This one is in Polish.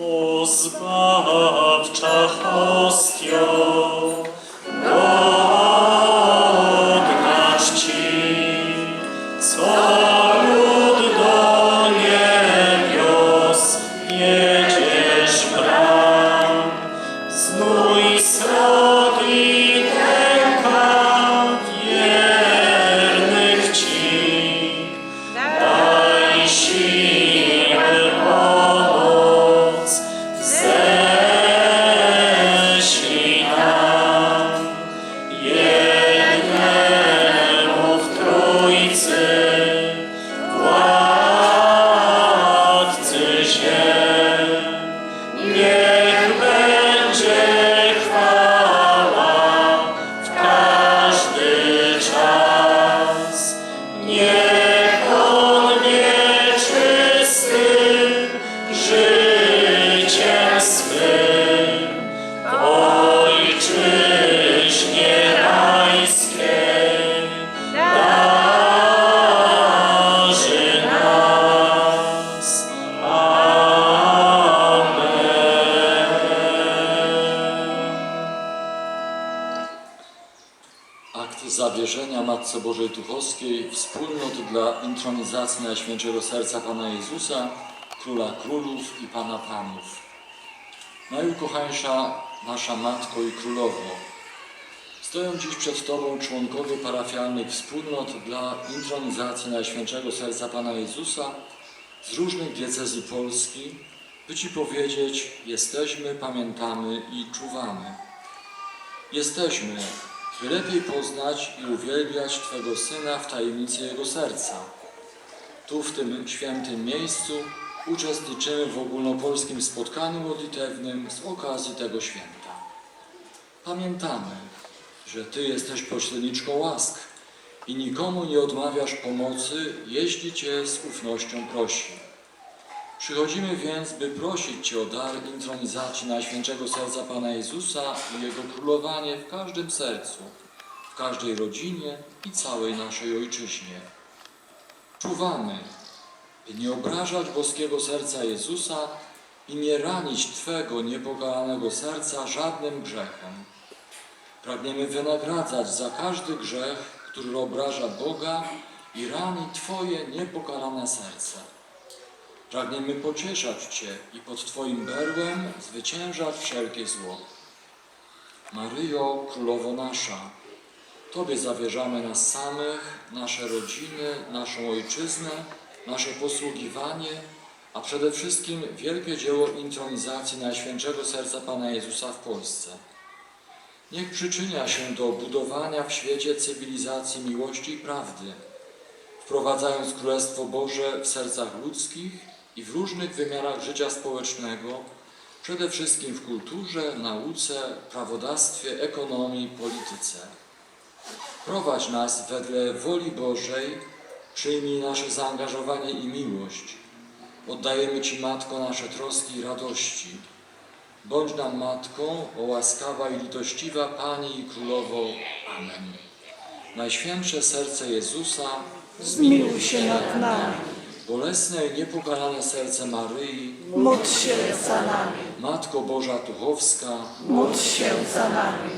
O zbawcza hostio, Akt zawierzenia Matce Bożej Tuchowskiej wspólnot dla intronizacji Najświętszego Serca Pana Jezusa, Króla Królów i Pana Panów. Najukochańsza nasza Matko i Królowo, stoją dziś przed Tobą członkowie parafialnych wspólnot dla intronizacji Najświętszego Serca Pana Jezusa z różnych diecezji Polski, by Ci powiedzieć, jesteśmy, pamiętamy i czuwamy. Jesteśmy, by lepiej poznać i uwielbiać Twego Syna w tajemnicy Jego serca. Tu, w tym świętym miejscu, uczestniczymy w ogólnopolskim spotkaniu modlitewnym z okazji tego święta. Pamiętamy, że Ty jesteś pośredniczką łask i nikomu nie odmawiasz pomocy, jeśli Cię z ufnością prosi. Przychodzimy więc, by prosić Cię o dar intronizacji Najświętszego Serca Pana Jezusa i Jego królowanie w każdym sercu, w każdej rodzinie i całej naszej Ojczyźnie. Czuwamy, by nie obrażać boskiego serca Jezusa i nie ranić Twego niepokalanego serca żadnym grzechem. Pragniemy wynagradzać za każdy grzech, który obraża Boga i rani Twoje niepokalane serce. Pragniemy pocieszać Cię i pod Twoim berłem zwyciężać wszelkie zło. Maryjo, Królowo nasza, Tobie zawierzamy nas samych, nasze rodziny, naszą ojczyznę, nasze posługiwanie, a przede wszystkim wielkie dzieło intronizacji Najświętszego Serca Pana Jezusa w Polsce. Niech przyczynia się do budowania w świecie cywilizacji miłości i prawdy, wprowadzając Królestwo Boże w sercach ludzkich i w różnych wymiarach życia społecznego, przede wszystkim w kulturze, nauce, prawodawstwie, ekonomii, polityce. Prowadź nas wedle woli Bożej, przyjmij nasze zaangażowanie i miłość. Oddajemy Ci, Matko, nasze troski i radości. Bądź nam Matką, o łaskawa i litościwa Pani i Królowo. Amen. Najświętsze serce Jezusa, Zmiłuj się nad nami. Bolesne i niepokalane serce Maryi, Módl się za nami. Matko Boża Tuchowska, Módl się za nami.